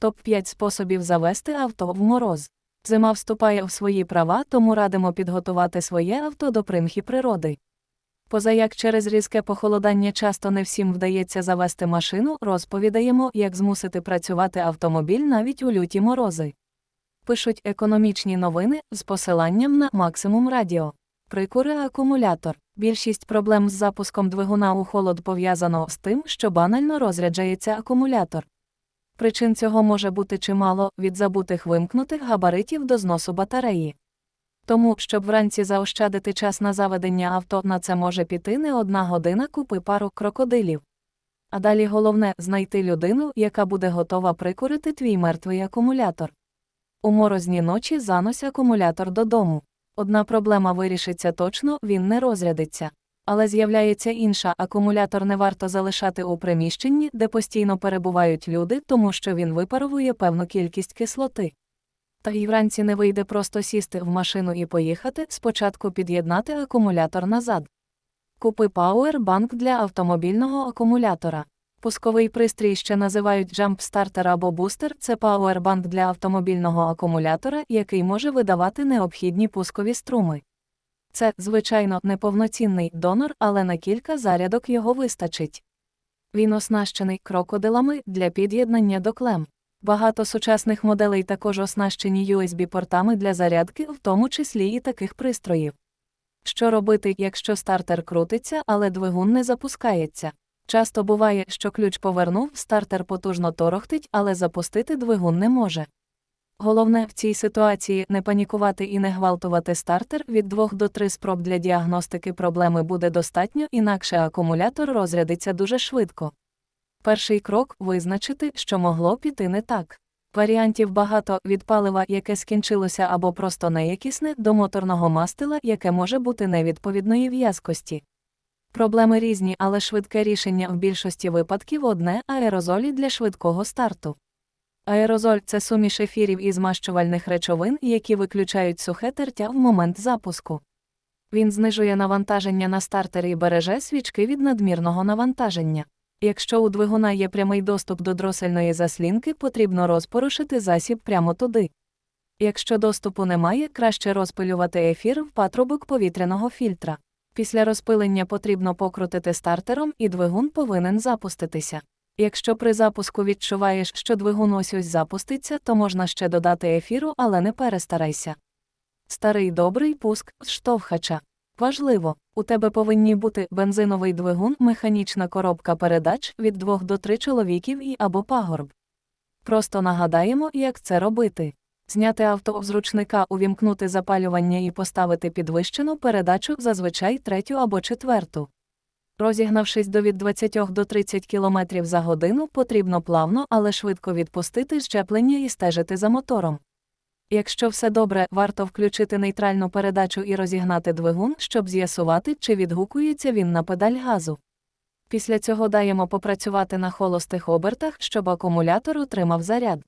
Топ-5 способів завести авто в мороз. Зима вступає в свої права, тому радимо підготувати своє авто до примхи природи. Позаяк через різке похолодання часто не всім вдається завести машину, розповідаємо, як змусити працювати автомобіль навіть у люті морози. Пишуть економічні новини з посиланням на максимум радіо. Прикури акумулятор. Більшість проблем з запуском двигуна у холод пов'язано з тим, що банально розряджається акумулятор. Причин цього може бути чимало від забутих вимкнутих габаритів до зносу батареї. Тому, щоб вранці заощадити час на заведення авто, на це може піти не одна година купи пару крокодилів. А далі головне знайти людину, яка буде готова прикурити твій мертвий акумулятор. У морозні ночі занось акумулятор додому. Одна проблема вирішиться точно, він не розрядиться. Але з'являється інша акумулятор не варто залишати у приміщенні, де постійно перебувають люди, тому що він випаровує певну кількість кислоти. Та й вранці не вийде просто сісти в машину і поїхати, спочатку під'єднати акумулятор назад. Купи пауербанк для автомобільного акумулятора. Пусковий пристрій ще називають джампстартер або бустер це пауербанк для автомобільного акумулятора, який може видавати необхідні пускові струми. Це, звичайно, неповноцінний донор, але на кілька зарядок його вистачить. Він оснащений крокодилами для під'єднання до клем. Багато сучасних моделей також оснащені USB-портами для зарядки, в тому числі і таких пристроїв. Що робити, якщо стартер крутиться, але двигун не запускається? Часто буває, що ключ повернув, стартер потужно торохтить, але запустити двигун не може. Головне в цій ситуації не панікувати і не гвалтувати стартер від 2 до 3 спроб для діагностики проблеми буде достатньо, інакше акумулятор розрядиться дуже швидко. Перший крок визначити, що могло піти не так. Варіантів багато від палива, яке скінчилося або просто неякісне, до моторного мастила, яке може бути невідповідної в'язкості. Проблеми різні, але швидке рішення в більшості випадків одне аерозолі для швидкого старту. Аерозоль це суміш ефірів і змащувальних речовин, які виключають сухе тертя в момент запуску. Він знижує навантаження на стартері і береже свічки від надмірного навантаження. Якщо у двигуна є прямий доступ до дросельної заслінки, потрібно розпорушити засіб прямо туди. Якщо доступу немає, краще розпилювати ефір в патрубок повітряного фільтра. Після розпилення потрібно покрутити стартером, і двигун повинен запуститися. Якщо при запуску відчуваєш, що двигун ось ось запуститься, то можна ще додати ефіру, але не перестарайся. Старий добрий пуск з штовхача. Важливо, у тебе повинні бути бензиновий двигун, механічна коробка передач від 2 до 3 чоловіків і або пагорб. Просто нагадаємо, як це робити. Зняти авто з ручника, увімкнути запалювання і поставити підвищену передачу зазвичай третю або четверту. Розігнавшись до від 20 до 30 км за годину, потрібно плавно, але швидко відпустити щеплення і стежити за мотором. Якщо все добре, варто включити нейтральну передачу і розігнати двигун, щоб з'ясувати, чи відгукується він на педаль газу. Після цього даємо попрацювати на холостих обертах, щоб акумулятор отримав заряд.